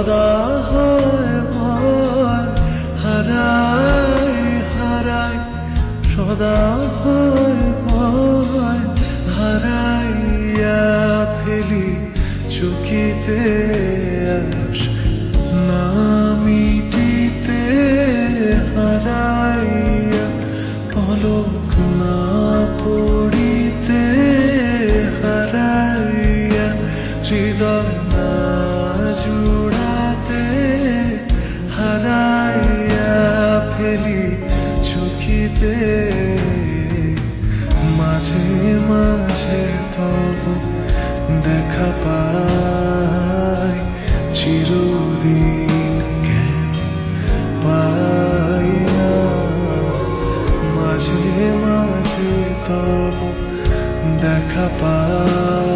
সদা হয় ভয়। হারায় হারায় সদা হয় ভয়। হারাইয়া ফেলি চুকিতে আস। 卡吧。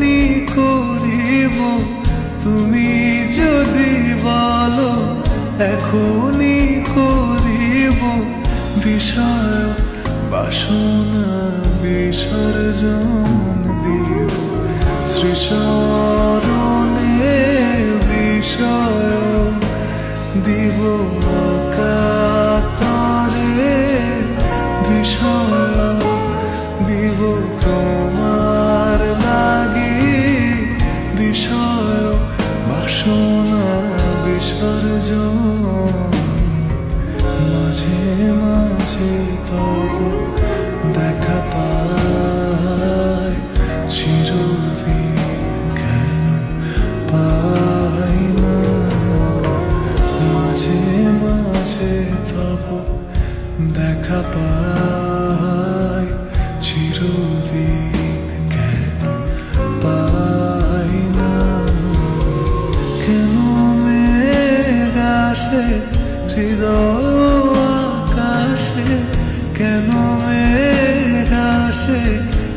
আমি করিব? তুমি যদি বলো, এখনই করিব। বিষয়, বাসনা, বিসর্জন দিব শ্রীষরণে বিষয় দিব আকাশ।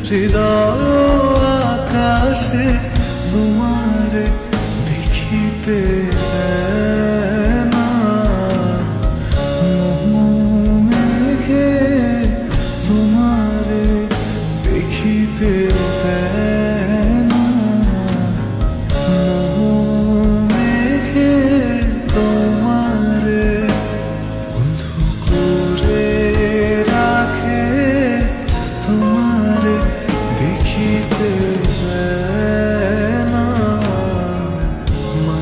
হৃদয় আকাশে তোমার দেখিতে